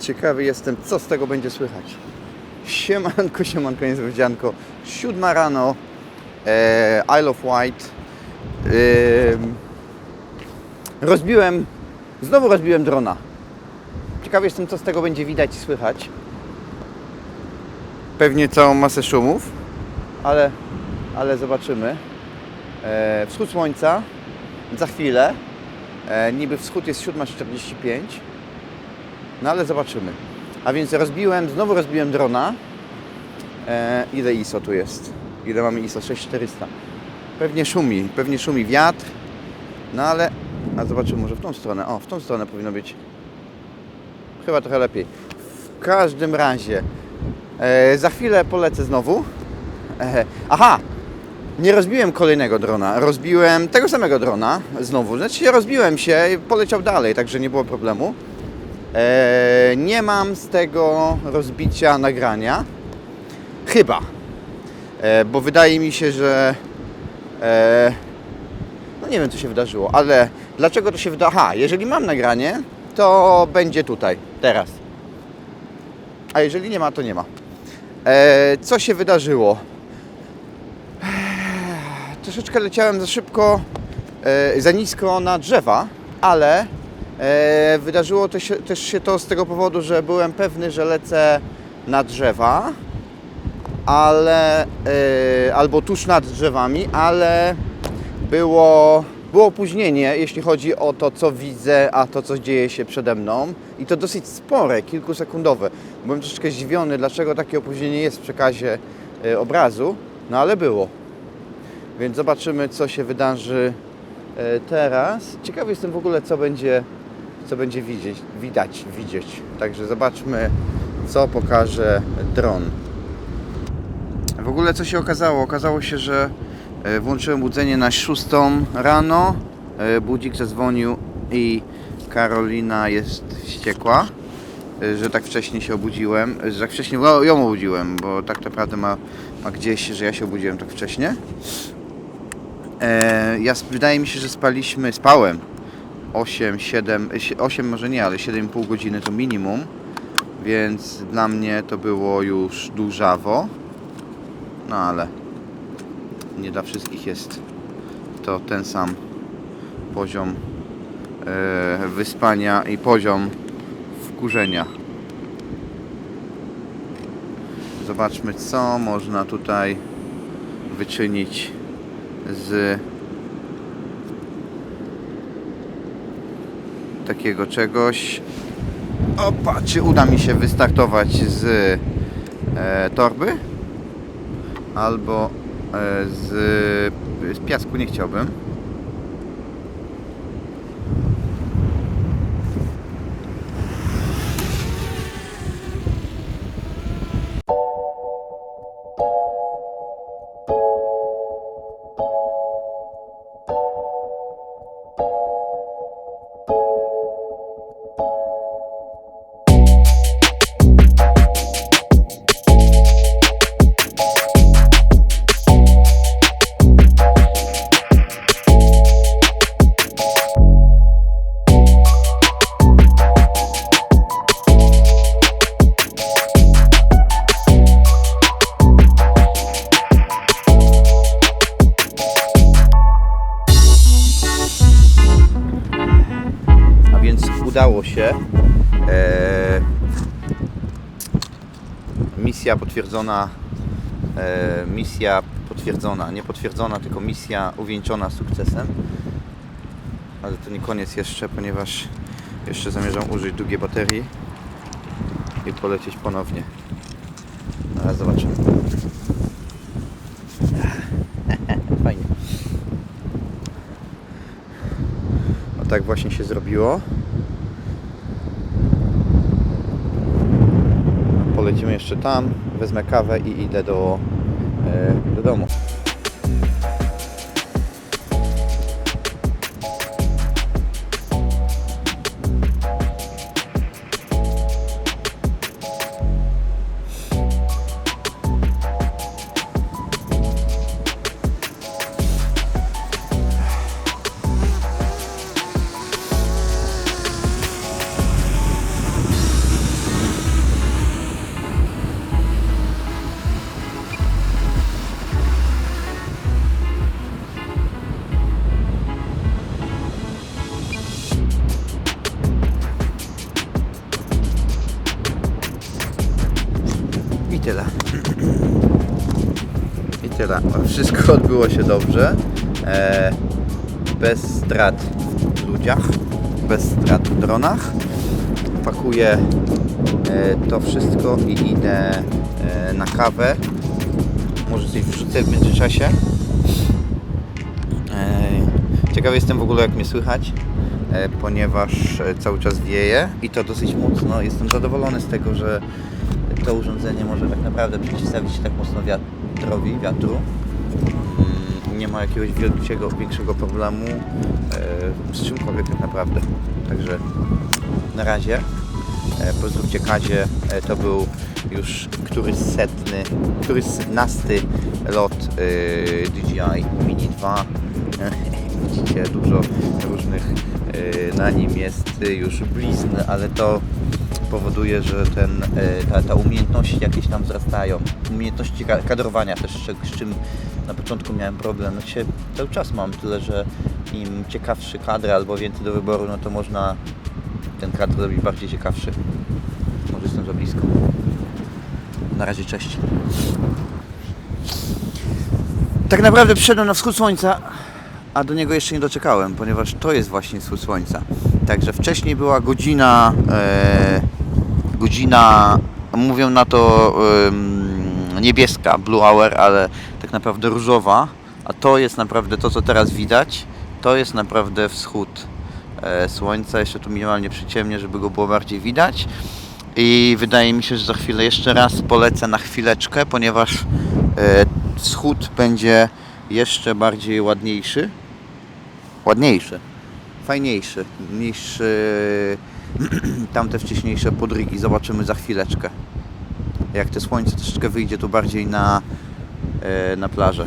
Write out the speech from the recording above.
Ciekawy jestem, co z tego będzie słychać. Siemanko, siemanko, niespodzianko. Siódma rano, e, Isle of Wight. Ym, rozbiłem, znowu rozbiłem drona. Ciekawy jestem, co z tego będzie widać i słychać. Pewnie całą masę szumów, ale, ale zobaczymy. E, wschód słońca za chwilę. E, niby wschód jest 7.45. No ale zobaczymy. A więc rozbiłem, znowu rozbiłem drona. E, ile ISO tu jest? Ile mamy ISO? 6400. Pewnie szumi, pewnie szumi wiatr. No ale, a zobaczymy może w tą stronę. O, w tą stronę powinno być chyba trochę lepiej. W każdym razie, e, za chwilę polecę znowu. E, aha, nie rozbiłem kolejnego drona, rozbiłem tego samego drona znowu. Znaczy rozbiłem się, poleciał dalej, także nie było problemu. E, nie mam z tego rozbicia nagrania. Chyba. E, bo wydaje mi się, że. E, no nie wiem, co się wydarzyło, ale dlaczego to się wydarzyło? Aha, jeżeli mam nagranie, to będzie tutaj, teraz. A jeżeli nie ma, to nie ma. Co się wydarzyło? troszeczkę leciałem za szybko, za nisko na drzewa, ale wydarzyło to się, też się to z tego powodu, że byłem pewny, że lecę na drzewa, ale e, albo tuż nad drzewami, ale było, było opóźnienie, jeśli chodzi o to, co widzę, a to, co dzieje się przede mną. I to dosyć spore, kilkusekundowe. Byłem troszeczkę zdziwiony, dlaczego takie opóźnienie jest w przekazie e, obrazu, no ale było. Więc zobaczymy, co się wydarzy e, teraz. Ciekawy jestem w ogóle, co będzie, co będzie widzieć, widać, widzieć. Także zobaczmy, co pokaże dron. W ogóle co się okazało? Okazało się, że e, włączyłem budzenie na 6 rano. E, Budzik zadzwonił i Karolina jest wściekła, e, że tak wcześnie się obudziłem, że tak wcześnie ją obudziłem, bo tak naprawdę ma, ma gdzieś, że ja się obudziłem tak wcześnie. Ja, wydaje mi się, że spaliśmy, spałem 8, 7, 8 może nie, ale 7,5 godziny to minimum, więc dla mnie to było już dużawo. No ale nie dla wszystkich jest to ten sam poziom e, wyspania i poziom wkurzenia. Zobaczmy, co można tutaj wyczynić z takiego czegoś. Opa, czy uda mi się wystartować z e, torby? Albo e, z, z piasku nie chciałbym. Misja potwierdzona. E, misja potwierdzona, nie potwierdzona, tylko misja uwieńczona sukcesem. Ale to nie koniec jeszcze, ponieważ jeszcze zamierzam użyć drugiej baterii i polecieć ponownie. Ale zobaczymy. Fajnie. O tak właśnie się zrobiło. Polecimy jeszcze tam, wezmę kawę i idę do, e, do domu. Wszystko odbyło się dobrze. E, bez strat w ludziach, bez strat w dronach. Pakuję e, to wszystko i idę e, na kawę. Może coś wrzucę w międzyczasie. E, Ciekawy jestem w ogóle jak mnie słychać, e, ponieważ e, cały czas wieje i to dosyć mocno. Jestem zadowolony z tego, że to urządzenie może tak naprawdę przeciwstawić się tak mocno wiatrowi, wiatru. Mm, Nie ma jakiegoś wielkiego, większego problemu e, z czymkolwiek tak naprawdę. Także na razie. E, Pozdrówcie Kazie, e, to był już któryś setny, któryś setnasty lot DJI Mini 2. E, Widzicie, dużo różnych na nim jest już blizn, ale to powoduje, że ten, e, ta, ta umiejętności jakieś tam wzrastają. Umiejętności ka- kadrowania też, z- czym na początku miałem problem. No dzisiaj cały czas mam tyle, że im ciekawszy kadr albo więcej do wyboru, no to można ten kadr zrobić bardziej ciekawszy. Może jestem za blisko. Na razie cześć. Tak naprawdę przyszedłem na wschód słońca, a do niego jeszcze nie doczekałem, ponieważ to jest właśnie wschód słońca. Także wcześniej była godzina, e, godzina, mówią na to niebieska, blue hour, ale tak naprawdę różowa, a to jest naprawdę to, co teraz widać, to jest naprawdę wschód e, słońca. Jeszcze tu minimalnie przyciemnie, żeby go było bardziej widać. I wydaje mi się, że za chwilę jeszcze raz polecę na chwileczkę, ponieważ e, wschód będzie jeszcze bardziej ładniejszy. Ładniejszy. Fajniejszy niż e, tamte wcześniejsze podrygi. Zobaczymy za chwileczkę. Jak te słońce troszeczkę wyjdzie tu bardziej na, e, na plażę.